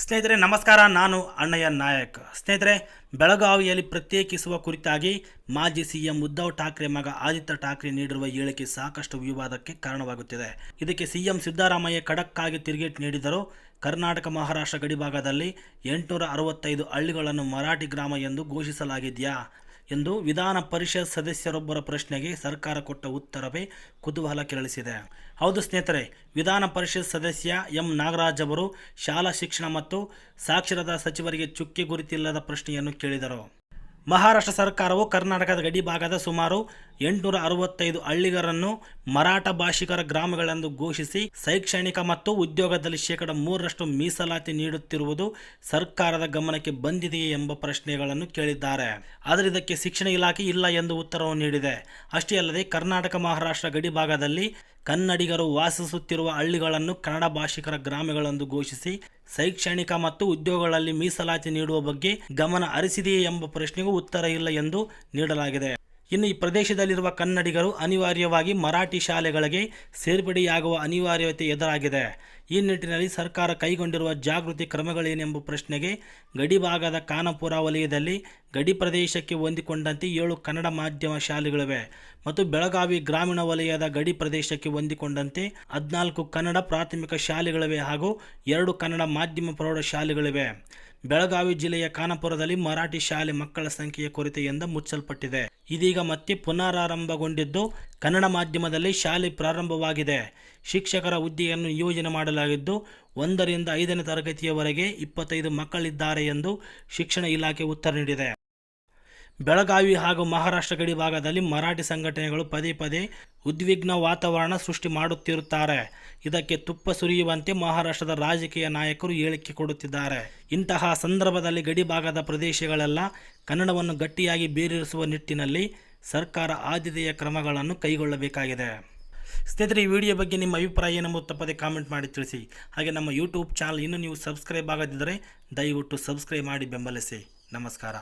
ಸ್ನೇಹಿತರೆ, ನಮಸ್ಕಾರ. ನಾನು ಅಣ್ಣಯ್ಯ ನಾಯಕ್. ಸ್ನೇಹಿತರೆ, ಬೆಳಗಾವಿಯಲ್ಲಿ ಪ್ರತ್ಯೇಕಿಸುವ ಕುರಿತಾಗಿ ಮಾಜಿ ಸಿಎಂ ಉದ್ಧವ್ ಠಾಕ್ರೆ ಮಗ ಆದಿತ್ಯ ಠಾಕ್ರೆ ನೀಡಿರುವ ಹೇಳಿಕೆ ಸಾಕಷ್ಟು ವಿವಾದಕ್ಕೆ ಕಾರಣವಾಗುತ್ತಿದೆ. ಇದಕ್ಕೆ ಸಿಎಂ ಸಿದ್ದರಾಮಯ್ಯ ಖಡಕ್ಕಾಗಿ ತಿರುಗೇಟು ನೀಡಿದರು ಕರ್ನಾಟಕ ಮಹಾರಾಷ್ಟ್ರ ಗಡಿಭಾಗದಲ್ಲಿ ಎಂಟುನೂರ ಅರವತ್ತೈದು ಹಳ್ಳಿಗಳನ್ನು ಮರಾಠಿ ಗ್ರಾಮ ಎಂದು ಘೋಷಿಸಲಾಗಿದೆಯಾ? ಎಂದು ವಿಧಾನ ಪರಿಷತ್ ಸದಸ್ಯರೊಬ್ಬರ ಪ್ರಶ್ನೆಗೆ ಸರ್ಕಾರ ಕೊಟ್ಟ ಉತ್ತರವೇ ಕುತೂಹಲ ಕೆರಳಿಸಿದೆ. ಹೌದು ಸ್ನೇಹಿತರೆ, ವಿಧಾನ ಪರಿಷತ್ ಸದಸ್ಯ ಎಂ. ನಾಗರಾಜ್ ಅವರು ಶಾಲಾ ಶಿಕ್ಷಣ ಮತ್ತು ಸಾಕ್ಷರತಾ ಸಚಿವರಿಗೆ ಚುಕ್ಕೆ ಗುರುತಿಲ್ಲದ ಪ್ರಶ್ನೆಯನ್ನು ಕೇಳಿದರು. ಮಹಾರಾಷ್ಟ್ರ ಸರ್ಕಾರವು ಕರ್ನಾಟಕದ ಗಡಿ ಭಾಗದ ಸುಮಾರು ಎಂಟುನೂರ ಅರವತ್ತೈದು ಹಳ್ಳಿಗರನ್ನು ಮರಾಠ ಭಾಷಿಕರ ಗ್ರಾಮಗಳೆಂದು ಘೋಷಿಸಿ ಶೈಕ್ಷಣಿಕ ಮತ್ತು ಉದ್ಯೋಗದಲ್ಲಿ ಶೇಕಡ ಮೂರರಷ್ಟು ಮೀಸಲಾತಿ ನೀಡುತ್ತಿರುವುದು ಸರ್ಕಾರದ ಗಮನಕ್ಕೆ ಬಂದಿದೆಯೇ ಎಂಬ ಪ್ರಶ್ನೆಗಳನ್ನು ಕೇಳಿದ್ದಾರೆ. ಆದರೆ ಇದಕ್ಕೆ ಶಿಕ್ಷಣ ಇಲಾಖೆ ಇಲ್ಲ ಎಂದು ಉತ್ತರವನ್ನು ನೀಡಿದೆ. ಅಷ್ಟೇ ಅಲ್ಲದೆ ಕರ್ನಾಟಕ ಮಹಾರಾಷ್ಟ್ರ ಗಡಿ ಭಾಗದಲ್ಲಿ ಕನ್ನಡಿಗರು ವಾಸಿಸುತ್ತಿರುವ ಹಳ್ಳಿಗಳನ್ನು ಕನ್ನಡ ಭಾಷಿಕರ ಗ್ರಾಮಗಳೆಂದು ಘೋಷಿಸಿ ಶೈಕ್ಷಣಿಕ ಮತ್ತು ಉದ್ಯೋಗಗಳಲ್ಲಿ ಮೀಸಲಾತಿ ನೀಡುವ ಬಗ್ಗೆ ಗಮನ ಹರಿಸಿದೆಯೇ ಎಂಬ ಪ್ರಶ್ನೆಗೂ ಉತ್ತರ ಇಲ್ಲ ಎಂದು ನೀಡಲಾಗಿದೆ. ಇನ್ನು ಈ ಪ್ರದೇಶದಲ್ಲಿರುವ ಕನ್ನಡಿಗರು ಅನಿವಾರ್ಯವಾಗಿ ಮರಾಠಿ ಶಾಲೆಗಳಿಗೆ ಸೇರ್ಪಡೆಯಾಗುವ ಅನಿವಾರ್ಯತೆ ಎದುರಾಗಿದೆ. ಈ ನಿಟ್ಟಿನಲ್ಲಿ ಸರ್ಕಾರ ಕೈಗೊಂಡಿರುವ ಜಾಗೃತಿ ಕ್ರಮಗಳೇನೆಂಬ ಪ್ರಶ್ನೆಗೆ ಗಡಿಭಾಗದ ಖಾನಪುರ ವಲಯದಲ್ಲಿ ಗಡಿ ಪ್ರದೇಶಕ್ಕೆ ಹೊಂದಿಕೊಂಡಂತೆ ಏಳು ಕನ್ನಡ ಮಾಧ್ಯಮ ಶಾಲೆಗಳಿವೆ ಮತ್ತು ಬೆಳಗಾವಿ ಗ್ರಾಮೀಣ ವಲಯದ ಗಡಿ ಪ್ರದೇಶಕ್ಕೆ ಹೊಂದಿಕೊಂಡಂತೆ ಹದಿನಾಲ್ಕು ಕನ್ನಡ ಪ್ರಾಥಮಿಕ ಶಾಲೆಗಳಿವೆ ಹಾಗೂ ಎರಡು ಕನ್ನಡ ಮಾಧ್ಯಮ ಪ್ರೌಢ ಶಾಲೆಗಳಿವೆ ಬೆಳಗಾವಿ ಜಿಲ್ಲೆಯ ಖಾನಾಪುರದಲ್ಲಿ ಮರಾಠಿ ಶಾಲೆ ಮಕ್ಕಳ ಸಂಖ್ಯೆಯ ಕೊರತೆಯಿಂದ ಮುಚ್ಚಲ್ಪಟ್ಟಿದೆ. ಇದೀಗ ಮತ್ತೆ ಪುನರಾರಂಭಗೊಂಡಿದ್ದು ಕನ್ನಡ ಮಾಧ್ಯಮದಲ್ಲಿ ಶಾಲೆ ಪ್ರಾರಂಭವಾಗಿದೆ. ಶಿಕ್ಷಕರ ಹುದ್ದೆಯನ್ನು ನಿಯೋಜನೆ ಮಾಡಲಾಗಿದ್ದು, ಒಂದರಿಂದ ಐದನೇ ತರಗತಿಯವರೆಗೆ ಇಪ್ಪತ್ತೈದು ಮಕ್ಕಳಿದ್ದಾರೆ ಎಂದು ಶಿಕ್ಷಣ ಇಲಾಖೆ ಉತ್ತರ ನೀಡಿದೆ. ಬೆಳಗಾವಿ ಹಾಗೂ ಮಹಾರಾಷ್ಟ್ರ ಗಡಿ ಭಾಗದಲ್ಲಿ ಮರಾಠಿ ಸಂಘಟನೆಗಳು ಪದೇ ಪದೇ ಉದ್ವಿಗ್ನ ವಾತಾವರಣ ಸೃಷ್ಟಿ ಮಾಡುತ್ತಿರುತ್ತಾರೆ. ಇದಕ್ಕೆ ತುಪ್ಪ ಸುರಿಯುವಂತೆ ಮಹಾರಾಷ್ಟ್ರದ ರಾಜಕೀಯ ನಾಯಕರು ಹೇಳಿಕೆ ಕೊಡುತ್ತಿದ್ದಾರೆ. ಇಂತಹ ಸಂದರ್ಭದಲ್ಲಿ ಗಡಿ ಭಾಗದ ಪ್ರದೇಶಗಳೆಲ್ಲ ಕನ್ನಡವನ್ನು ಗಟ್ಟಿಯಾಗಿ ಬೇರಿರಿಸುವ ನಿಟ್ಟಿನಲ್ಲಿ ಸರ್ಕಾರ ಆದ್ಯತೆಯ ಕ್ರಮಗಳನ್ನು ಕೈಗೊಳ್ಳಬೇಕಾಗಿದೆ. ಸ್ನೇಹಿತರೆ, ಈ ವಿಡಿಯೋ ಬಗ್ಗೆ ನಿಮ್ಮ ಅಭಿಪ್ರಾಯ ಏನೆಂಬುದು ತಪ್ಪದೆ ಕಾಮೆಂಟ್ ಮಾಡಿ ತಿಳಿಸಿ. ಹಾಗೆ ನಮ್ಮ ಯೂಟ್ಯೂಬ್ ಚಾನಲ್ ಇನ್ನೂ ನೀವು ಸಬ್ಸ್ಕ್ರೈಬ್ ಆಗದಿದ್ದರೆ ದಯವಿಟ್ಟು ಸಬ್ಸ್ಕ್ರೈಬ್ ಮಾಡಿ ಬೆಂಬಲಿಸಿ. ನಮಸ್ಕಾರ.